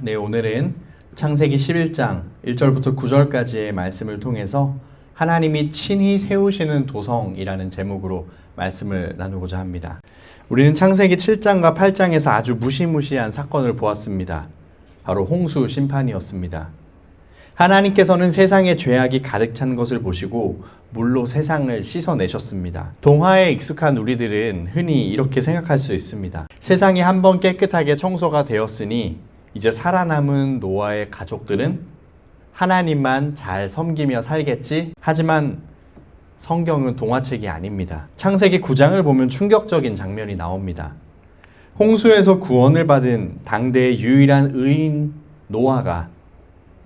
네, 오늘은 창세기 11장 1절부터 9절까지의 말씀을 통해서 하나님이 친히 세우시는 도성이라는 제목으로 말씀을 나누고자 합니다. 우리는 창세기 7장과 8장에서 아주 무시무시한 사건을 보았습니다. 바로 홍수 심판이었습니다. 하나님께서는 세상에 죄악이 가득 찬 것을 보시고 물로 세상을 씻어내셨습니다. 동화에 익숙한 우리들은 흔히 이렇게 생각할 수 있습니다. 세상이 한번 깨끗하게 청소가 되었으니 이제 살아남은 노아의 가족들은 하나님만 잘 섬기며 살겠지? 하지만 성경은 동화책이 아닙니다. 창세기 9장을 보면 충격적인 장면이 나옵니다. 홍수에서 구원을 받은 당대의 유일한 의인 노아가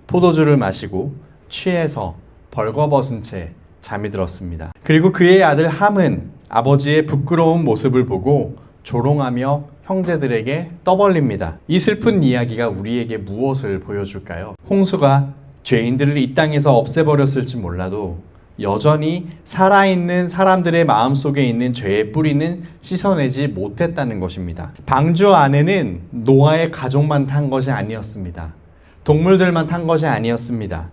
포도주를 마시고 취해서 벌거벗은 채 잠이 들었습니다. 그리고 그의 아들 함은 아버지의 부끄러운 모습을 보고 조롱하며 형제들에게 떠벌립니다. 이 슬픈 이야기가 우리에게 무엇을 보여줄까요? 홍수가 죄인들을 이 땅에서 없애버렸을지 몰라도 여전히 살아있는 사람들의 마음 속에 있는 죄의 뿌리는 씻어내지 못했다는 것입니다. 방주 안에는 노아의 가족만 탄 것이 아니었습니다. 동물들만 탄 것이 아니었습니다.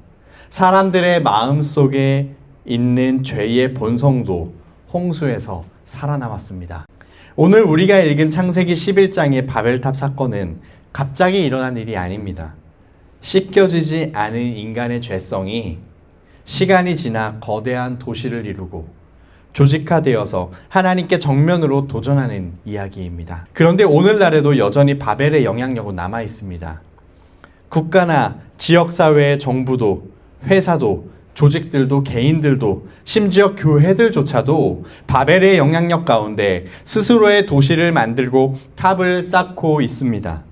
사람들의 마음 속에 있는 죄의 본성도 홍수에서 살아남았습니다. 오늘 우리가 읽은 창세기 11장의 바벨탑 사건은 갑자기 일어난 일이 아닙니다. 씻겨지지 않은 인간의 죄성이 시간이 지나 거대한 도시를 이루고 조직화되어서 하나님께 정면으로 도전하는 이야기입니다. 그런데 오늘날에도 여전히 바벨의 영향력은 남아 있습니다. 국가나 지역사회의 정부도 회사도 조직들도 개인들도 심지어 교회들조차도 바벨의 영향력 가운데 스스로의 도시를 만들고 탑을 쌓고 있습니다.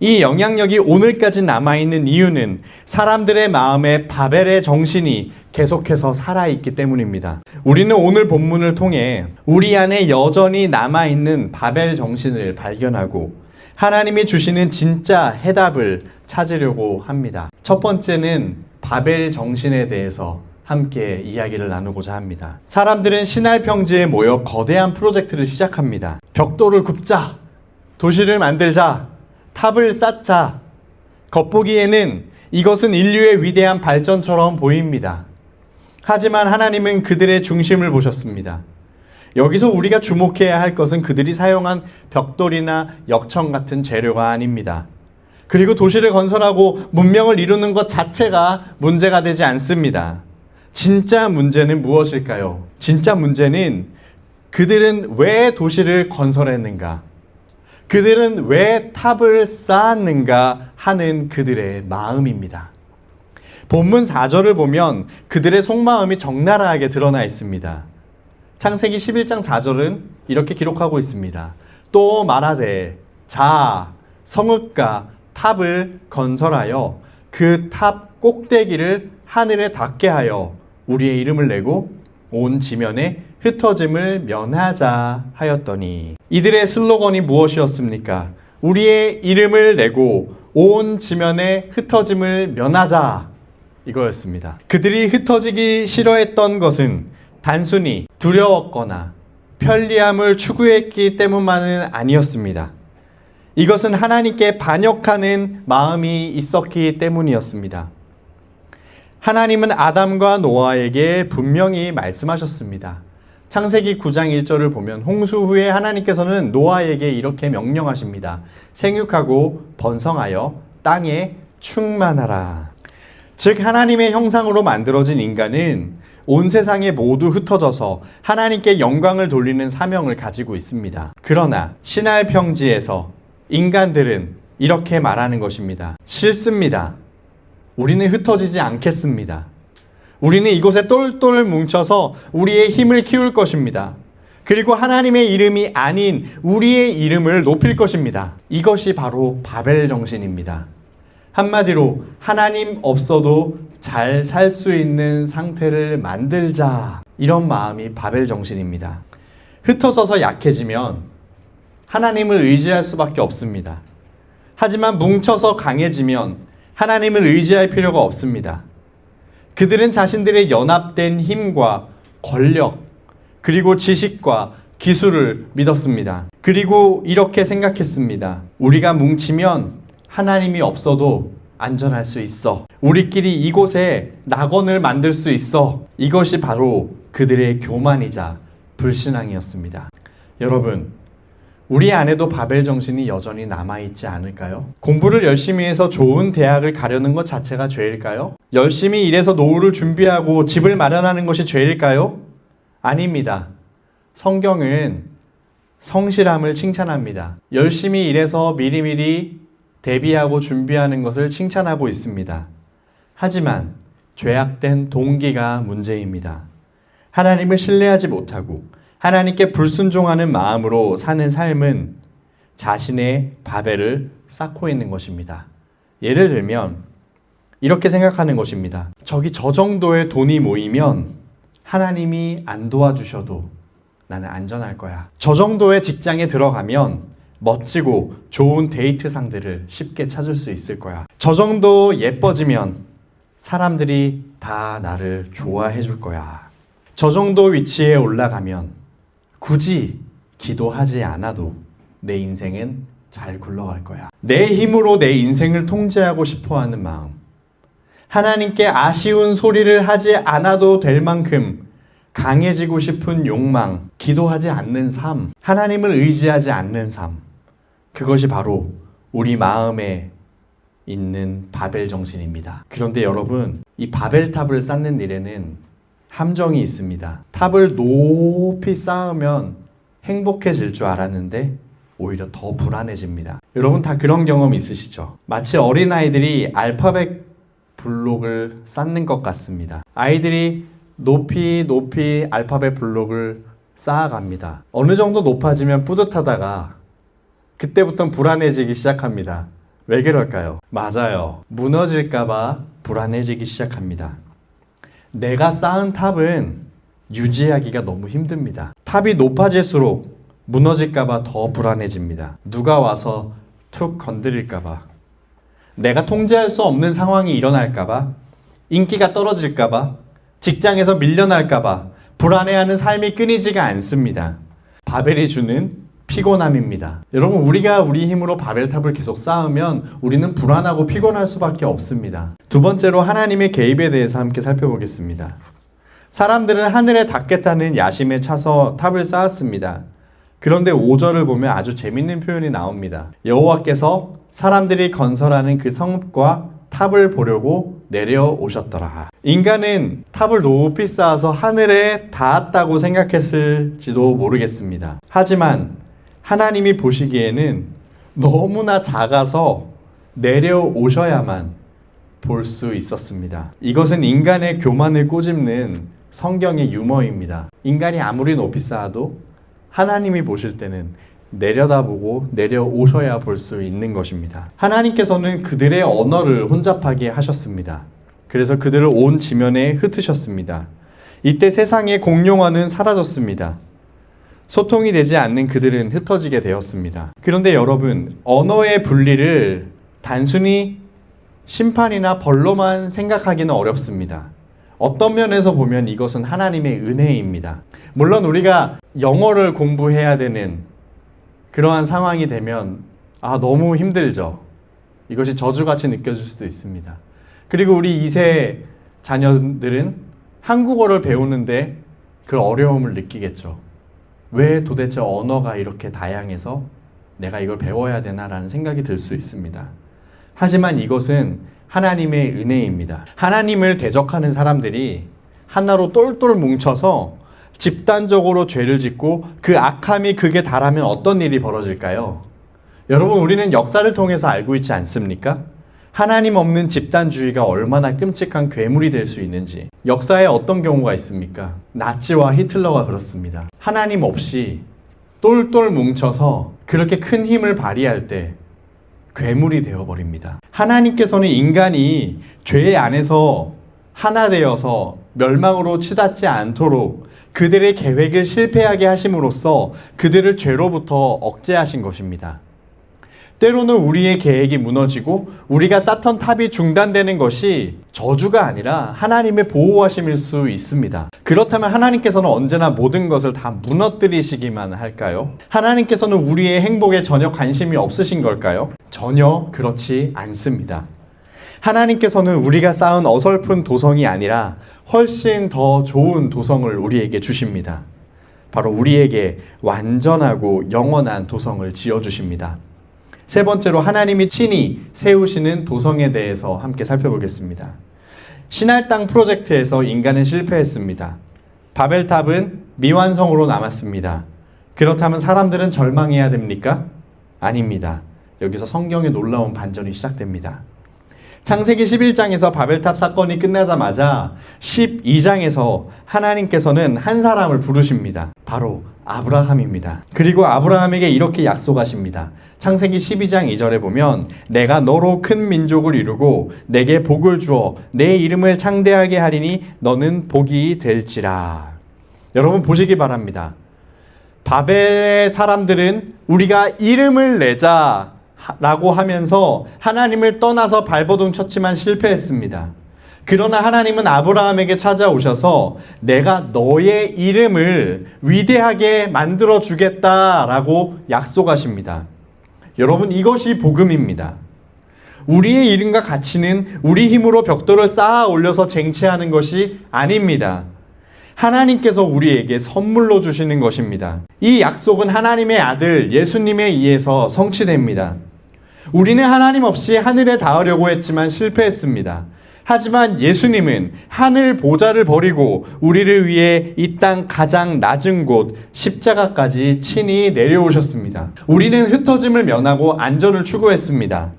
이 영향력이 오늘까지 남아있는 이유는 사람들의 마음에 바벨의 정신이 계속해서 살아있기 때문입니다. 우리는 오늘 본문을 통해 우리 안에 여전히 남아있는 바벨 정신을 발견하고 하나님이 주시는 진짜 해답을 찾으려고 합니다. 첫 번째는 바벨 정신에 대해서 함께 이야기를 나누고자 합니다. 사람들은 신할 평지에 모여 거대한 프로젝트를 시작합니다. 벽돌을 굽자, 도시를 만들자, 탑을 쌓자. 겉보기에는 이것은 인류의 위대한 발전처럼 보입니다. 하지만 하나님은 그들의 중심을 보셨습니다. 여기서 우리가 주목해야 할 것은 그들이 사용한 벽돌이나 역청 같은 재료가 아닙니다. 그리고 도시를 건설하고 문명을 이루는 것 자체가 문제가 되지 않습니다. 진짜 문제는 무엇일까요? 진짜 문제는 그들은 왜 도시를 건설했는가? 그들은 왜 탑을 쌓았는가 하는 그들의 마음입니다. 본문 4절을 보면 그들의 속마음이 적나라하게 드러나 있습니다. 창세기 11장 4절은 이렇게 기록하고 있습니다. 또 말하되 자 성읍과 탑을 건설하여 그 탑 꼭대기를 하늘에 닿게 하여 우리의 이름을 내고 온 지면에 흩어짐을 면하자 하였더니 이들의 슬로건이 무엇이었습니까? 우리의 이름을 내고 온 지면에 흩어짐을 면하자 이거였습니다. 그들이 흩어지기 싫어했던 것은 단순히 두려웠거나 편리함을 추구했기 때문만은 아니었습니다. 이것은 하나님께 반역하는 마음이 있었기 때문이었습니다. 하나님은 아담과 노아에게 분명히 말씀하셨습니다. 창세기 9장 1절을 보면 홍수 후에 하나님께서는 노아에게 이렇게 명령하십니다. 생육하고 번성하여 땅에 충만하라. 즉 하나님의 형상으로 만들어진 인간은 온 세상에 모두 흩어져서 하나님께 영광을 돌리는 사명을 가지고 있습니다. 그러나 신할 평지에서 인간들은 이렇게 말하는 것입니다. 싫습니다. 우리는 흩어지지 않겠습니다. 우리는 이곳에 똘똘 뭉쳐서 우리의 힘을 키울 것입니다. 그리고 하나님의 이름이 아닌 우리의 이름을 높일 것입니다. 이것이 바로 바벨 정신입니다. 한마디로 하나님 없어도 잘 살 수 있는 상태를 만들자. 이런 마음이 바벨 정신입니다. 흩어져서 약해지면 하나님을 의지할 수밖에 없습니다. 하지만 뭉쳐서 강해지면 하나님을 의지할 필요가 없습니다. 그들은 자신들의 연합된 힘과 권력, 그리고 지식과 기술을 믿었습니다. 그리고 이렇게 생각했습니다. 우리가 뭉치면 하나님이 없어도 안전할 수 있어. 우리끼리 이곳에 낙원을 만들 수 있어. 이것이 바로 그들의 교만이자 불신앙이었습니다. 여러분, 우리 안에도 바벨 정신이 여전히 남아있지 않을까요? 공부를 열심히 해서 좋은 대학을 가려는 것 자체가 죄일까요? 열심히 일해서 노후를 준비하고 집을 마련하는 것이 죄일까요? 아닙니다. 성경은 성실함을 칭찬합니다. 열심히 일해서 미리미리 대비하고 준비하는 것을 칭찬하고 있습니다. 하지만 죄악된 동기가 문제입니다. 하나님을 신뢰하지 못하고 하나님께 불순종하는 마음으로 사는 삶은 자신의 바벨을 쌓고 있는 것입니다. 예를 들면 이렇게 생각하는 것입니다. 저기 저 정도의 돈이 모이면 하나님이 안 도와주셔도 나는 안전할 거야. 저 정도의 직장에 들어가면 멋지고 좋은 데이트 상대를 쉽게 찾을 수 있을 거야. 저 정도 예뻐지면 사람들이 다 나를 좋아해 줄 거야. 저 정도 위치에 올라가면 굳이 기도하지 않아도 내 인생은 잘 굴러갈 거야. 내 힘으로 내 인생을 통제하고 싶어 하는 마음. 하나님께 아쉬운 소리를 하지 않아도 될 만큼 강해지고 싶은 욕망, 기도하지 않는 삶, 하나님을 의지하지 않는 삶. 그것이 바로 우리 마음에 있는 바벨 정신입니다. 그런데 여러분, 이 바벨탑을 쌓는 일에는 함정이 있습니다. 탑을 높이 쌓으면 행복해질 줄 알았는데 오히려 더 불안해집니다. 여러분 다 그런 경험 있으시죠? 마치 어린아이들이 알파벳 블록을 쌓는 것 같습니다. 아이들이 높이 높이 알파벳 블록을 쌓아갑니다. 어느 정도 높아지면 뿌듯하다가 그때부터 불안해지기 시작합니다. 왜 그럴까요? 맞아요. 무너질까봐 불안해지기 시작합니다. 내가 쌓은 탑은 유지하기가 너무 힘듭니다. 탑이 높아질수록 무너질까봐 더 불안해집니다. 누가 와서 툭 건드릴까봐. 내가 통제할 수 없는 상황이 일어날까봐. 인기가 떨어질까봐. 직장에서 밀려날까봐. 불안해하는 삶이 끊이지가 않습니다. 바벨이 주는 피곤함입니다. 여러분, 우리가 우리 힘으로 바벨탑을 계속 쌓으면 우리는 불안하고 피곤할 수밖에 없습니다. 두 번째로 하나님의 개입에 대해서 함께 살펴보겠습니다. 사람들은 하늘에 닿겠다는 야심에 차서 탑을 쌓았습니다. 그런데 5절을 보면 아주 재밌는 표현이 나옵니다. 여호와께서 사람들이 건설하는 그 성읍과 탑을 보려고 내려오셨더라. 인간은 탑을 높이 쌓아서 하늘에 닿았다고 생각했을지도 모르겠습니다. 하지만 하나님이 보시기에는 너무나 작아서 내려오셔야만 볼 수 있었습니다. 이것은 인간의 교만을 꼬집는 성경의 유머입니다. 인간이 아무리 높이 쌓아도 하나님이 보실 때는 내려다보고 내려오셔야 볼 수 있는 것입니다. 하나님께서는 그들의 언어를 혼잡하게 하셨습니다. 그래서 그들을 온 지면에 흩으셨습니다. 이때 세상의 공용어는 사라졌습니다. 소통이 되지 않는 그들은 흩어지게 되었습니다. 그런데 여러분, 언어의 분리를 단순히 심판이나 벌로만 생각하기는 어렵습니다. 어떤 면에서 보면 이것은 하나님의 은혜입니다. 물론 우리가 영어를 공부해야 되는 그러한 상황이 되면 아, 너무 힘들죠. 이것이 저주같이 느껴질 수도 있습니다. 그리고 우리 2세 자녀들은 한국어를 배우는데 그 어려움을 느끼겠죠. 왜 도대체 언어가 이렇게 다양해서 내가 이걸 배워야 되나라는 생각이 들 수 있습니다. 하지만 이것은 하나님의 은혜입니다. 하나님을 대적하는 사람들이 하나로 똘똘 뭉쳐서 집단적으로 죄를 짓고 그 악함이 극에 달하면 어떤 일이 벌어질까요? 여러분, 우리는 역사를 통해서 알고 있지 않습니까? 하나님 없는 집단주의가 얼마나 끔찍한 괴물이 될 수 있는지 역사에 어떤 경우가 있습니까? 나치와 히틀러가 그렇습니다. 하나님 없이 똘똘 뭉쳐서 그렇게 큰 힘을 발휘할 때 괴물이 되어버립니다. 하나님께서는 인간이 죄 안에서 하나 되어서 멸망으로 치닫지 않도록 그들의 계획을 실패하게 하심으로써 그들을 죄로부터 억제하신 것입니다. 때로는 우리의 계획이 무너지고 우리가 쌓던 탑이 중단되는 것이 저주가 아니라 하나님의 보호하심일 수 있습니다. 그렇다면 하나님께서는 언제나 모든 것을 다 무너뜨리시기만 할까요? 하나님께서는 우리의 행복에 전혀 관심이 없으신 걸까요? 전혀 그렇지 않습니다. 하나님께서는 우리가 쌓은 어설픈 도성이 아니라 훨씬 더 좋은 도성을 우리에게 주십니다. 바로 우리에게 완전하고 영원한 도성을 지어 주십니다. 세 번째로 하나님이 친히 세우시는 도성에 대해서 함께 살펴보겠습니다. 신할 땅 프로젝트에서 인간은 실패했습니다. 바벨탑은 미완성으로 남았습니다. 그렇다면 사람들은 절망해야 됩니까? 아닙니다. 여기서 성경의 놀라운 반전이 시작됩니다. 창세기 11장에서 바벨탑 사건이 끝나자마자 12장에서 하나님께서는 한 사람을 부르십니다. 바로 아브라함입니다. 그리고 아브라함에게 이렇게 약속하십니다. 창세기 12장 2절에 보면 내가 너로 큰 민족을 이루고 내게 복을 주어 내 이름을 창대하게 하리니 너는 복이 될지라. 여러분 보시기 바랍니다. 바벨의 사람들은 우리가 이름을 내자 라고 하면서 하나님을 떠나서 발버둥 쳤지만 실패했습니다. 그러나 하나님은 아브라함에게 찾아오셔서 내가 너의 이름을 위대하게 만들어 주겠다라고 약속하십니다. 여러분 이것이 복음입니다. 우리의 이름과 가치는 우리 힘으로 벽돌을 쌓아 올려서 쟁취하는 것이 아닙니다. 하나님께서 우리에게 선물로 주시는 것입니다. 이 약속은 하나님의 아들 예수님에 의해서 성취됩니다. 우리는 하나님 없이 하늘에 닿으려고 했지만 실패했습니다. 하지만 예수님은 하늘 보좌를 버리고 우리를 위해 이 땅 가장 낮은 곳 십자가까지 친히 내려오셨습니다. 우리는 흩어짐을 면하고 안전을 추구했습니다.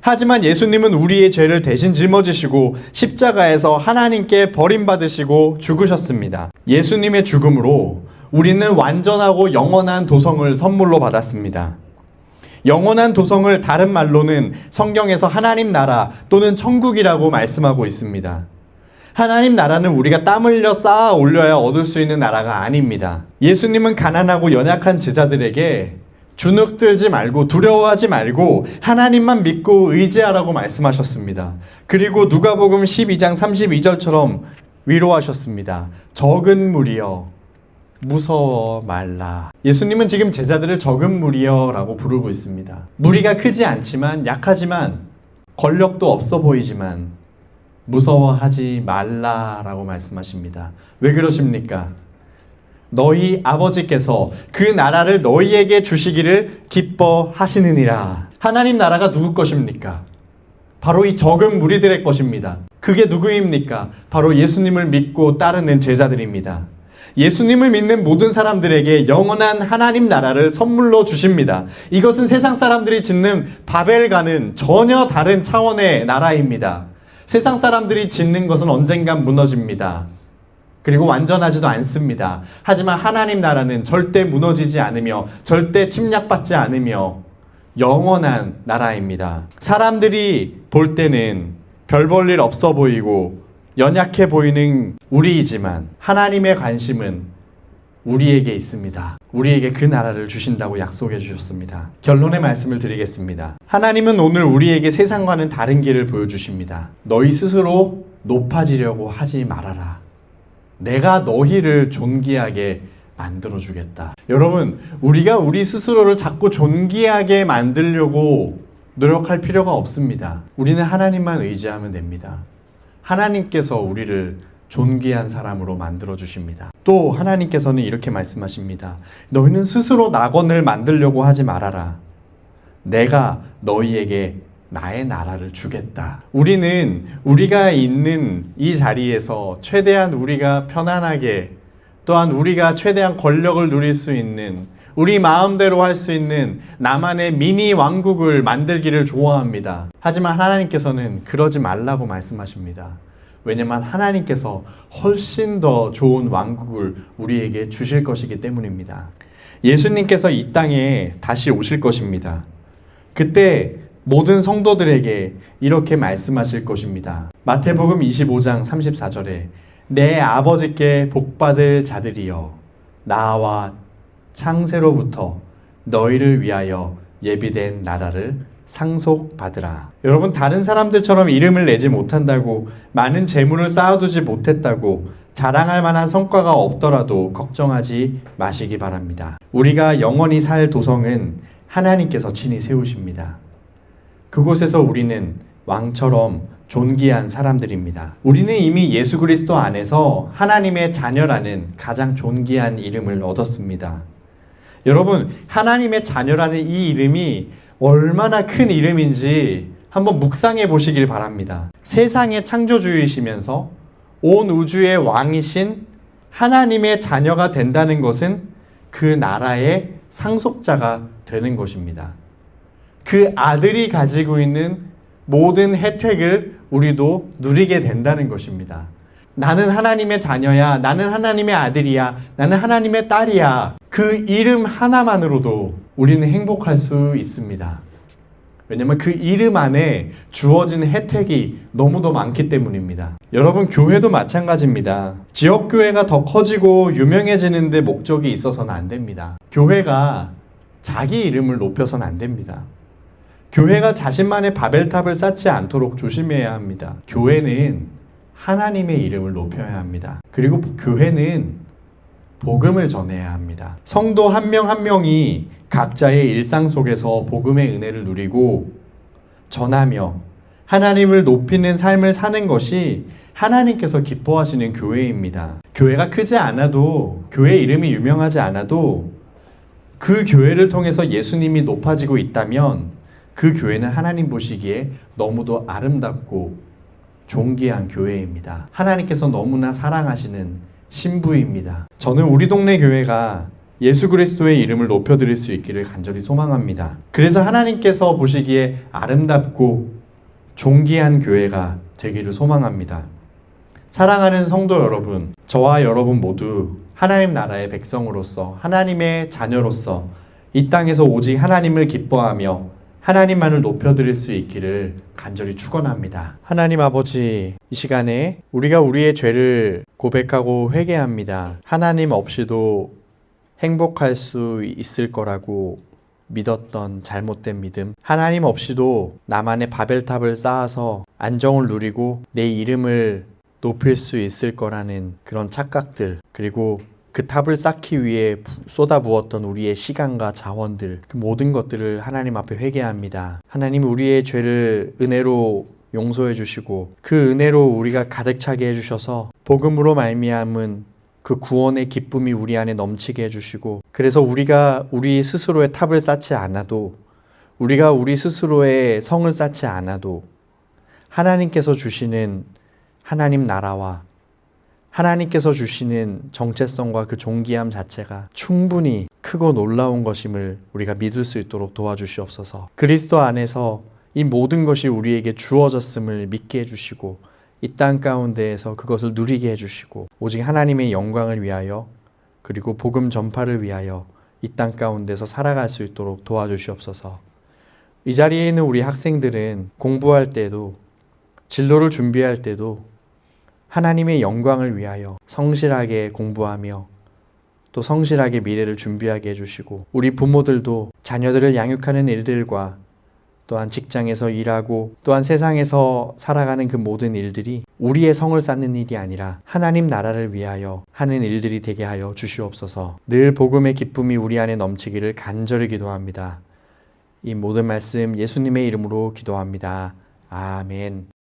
하지만 예수님은 우리의 죄를 대신 짊어지시고 십자가에서 하나님께 버림받으시고 죽으셨습니다. 예수님의 죽음으로 우리는 완전하고 영원한 도성을 선물로 받았습니다. 영원한 도성을 다른 말로는 성경에서 하나님 나라 또는 천국이라고 말씀하고 있습니다. 하나님 나라는 우리가 땀 흘려 쌓아 올려야 얻을 수 있는 나라가 아닙니다. 예수님은 가난하고 연약한 제자들에게 주눅 들지 말고 두려워하지 말고 하나님만 믿고 의지하라고 말씀하셨습니다. 그리고 누가복음 12장 32절처럼 위로하셨습니다. 적은 무리여 무서워 말라. 예수님은 지금 제자들을 적은 무리여라고 부르고 있습니다. 무리가 크지 않지만 약하지만 권력도 없어 보이지만 무서워하지 말라라고 말씀하십니다. 왜 그러십니까? 너희 아버지께서 그 나라를 너희에게 주시기를 기뻐하시느니라. 하나님 나라가 누구 것입니까? 바로 이 적은 무리들의 것입니다. 그게 누구입니까? 바로 예수님을 믿고 따르는 제자들입니다. 예수님을 믿는 모든 사람들에게 영원한 하나님 나라를 선물로 주십니다. 이것은 세상 사람들이 짓는 바벨과는 전혀 다른 차원의 나라입니다. 세상 사람들이 짓는 것은 언젠간 무너집니다. 그리고 완전하지도 않습니다. 하지만 하나님 나라는 절대 무너지지 않으며 절대 침략받지 않으며 영원한 나라입니다. 사람들이 볼 때는 별 볼 일 없어 보이고 연약해 보이는 우리이지만 하나님의 관심은 우리에게 있습니다. 우리에게 그 나라를 주신다고 약속해 주셨습니다. 결론의 말씀을 드리겠습니다. 하나님은 오늘 우리에게 세상과는 다른 길을 보여주십니다. 너희 스스로 높아지려고 하지 말아라. 내가 너희를 존귀하게 만들어 주겠다. 여러분, 우리가 우리 스스로를 자꾸 존귀하게 만들려고 노력할 필요가 없습니다. 우리는 하나님만 의지하면 됩니다. 하나님께서 우리를 존귀한 사람으로 만들어 주십니다. 또 하나님께서는 이렇게 말씀하십니다. 너희는 스스로 낙원을 만들려고 하지 말아라. 내가 너희에게 나의 나라를 주겠다. 우리는 우리가 있는 이 자리에서 최대한 우리가 편안하게 또한 우리가 최대한 권력을 누릴 수 있는 우리 마음대로 할 수 있는 나만의 미니 왕국을 만들기를 좋아합니다. 하지만 하나님께서는 그러지 말라고 말씀하십니다. 왜냐면 하나님께서 훨씬 더 좋은 왕국을 우리에게 주실 것이기 때문입니다. 예수님께서 이 땅에 다시 오실 것입니다. 그때 모든 성도들에게 이렇게 말씀하실 것입니다. 마태복음 25장 34절에 내 아버지께 복받을 자들이여 나와 창세로부터 너희를 위하여 예비된 나라를 상속받으라. 여러분 다른 사람들처럼 이름을 내지 못한다고 많은 재물을 쌓아두지 못했다고 자랑할 만한 성과가 없더라도 걱정하지 마시기 바랍니다. 우리가 영원히 살 도성은 하나님께서 친히 세우십니다. 그곳에서 우리는 왕처럼 존귀한 사람들입니다. 우리는 이미 예수 그리스도 안에서 하나님의 자녀라는 가장 존귀한 이름을 얻었습니다. 여러분, 하나님의 자녀라는 이 이름이 얼마나 큰 이름인지 한번 묵상해 보시길 바랍니다. 세상의 창조주이시면서 온 우주의 왕이신 하나님의 자녀가 된다는 것은 그 나라의 상속자가 되는 것입니다. 그 아들이 가지고 있는 모든 혜택을 우리도 누리게 된다는 것입니다. 나는 하나님의 자녀야. 나는 하나님의 아들이야. 나는 하나님의 딸이야. 그 이름 하나만으로도 우리는 행복할 수 있습니다. 왜냐면 그 이름 안에 주어진 혜택이 너무도 많기 때문입니다. 여러분, 교회도 마찬가지입니다. 지역교회가 더 커지고 유명해지는데 목적이 있어서는 안 됩니다. 교회가 자기 이름을 높여서는 안 됩니다. 교회가 자신만의 바벨탑을 쌓지 않도록 조심해야 합니다. 교회는 하나님의 이름을 높여야 합니다. 그리고 교회는 복음을 전해야 합니다. 성도 한 명 한 명이 각자의 일상 속에서 복음의 은혜를 누리고 전하며 하나님을 높이는 삶을 사는 것이 하나님께서 기뻐하시는 교회입니다. 교회가 크지 않아도 교회 이름이 유명하지 않아도 그 교회를 통해서 예수님이 높아지고 있다면 그 교회는 하나님 보시기에 너무도 아름답고 존귀한 교회입니다. 하나님께서 너무나 사랑하시는 신부입니다. 저는 우리 동네 교회가 예수 그리스도의 이름을 높여드릴 수 있기를 간절히 소망합니다. 그래서 하나님께서 보시기에 아름답고 존귀한 교회가 되기를 소망합니다. 사랑하는 성도 여러분, 저와 여러분 모두 하나님 나라의 백성으로서 하나님의 자녀로서 이 땅에서 오직 하나님을 기뻐하며 하나님만을 높여드릴 수 있기를 간절히 축원합니다. 하나님 아버지, 이 시간에 우리가 우리의 죄를 고백하고 회개합니다. 하나님 없이도 행복할 수 있을 거라고 믿었던 잘못된 믿음. 하나님 없이도 나만의 바벨탑을 쌓아서 안정을 누리고 내 이름을 높일 수 있을 거라는 그런 착각들. 그리고 그 탑을 쌓기 위해 쏟아부었던 우리의 시간과 자원들, 그 모든 것들을 하나님 앞에 회개합니다. 하나님 우리의 죄를 은혜로 용서해 주시고 그 은혜로 우리가 가득 차게 해 주셔서 복음으로 말미암은 그 구원의 기쁨이 우리 안에 넘치게 해 주시고 그래서 우리가 우리 스스로의 탑을 쌓지 않아도 우리가 우리 스스로의 성을 쌓지 않아도 하나님께서 주시는 하나님 나라와 하나님께서 주시는 정체성과 그 존귀함 자체가 충분히 크고 놀라운 것임을 우리가 믿을 수 있도록 도와주시옵소서. 그리스도 안에서 이 모든 것이 우리에게 주어졌음을 믿게 해주시고 이 땅 가운데에서 그것을 누리게 해주시고 오직 하나님의 영광을 위하여 그리고 복음 전파를 위하여 이 땅 가운데서 살아갈 수 있도록 도와주시옵소서. 이 자리에 있는 우리 학생들은 공부할 때도 진로를 준비할 때도 하나님의 영광을 위하여 성실하게 공부하며 또 성실하게 미래를 준비하게 해주시고 우리 부모들도 자녀들을 양육하는 일들과 또한 직장에서 일하고 또한 세상에서 살아가는 그 모든 일들이 우리의 성을 쌓는 일이 아니라 하나님 나라를 위하여 하는 일들이 되게 하여 주시옵소서. 늘 복음의 기쁨이 우리 안에 넘치기를 간절히 기도합니다. 이 모든 말씀 예수님의 이름으로 기도합니다. 아멘.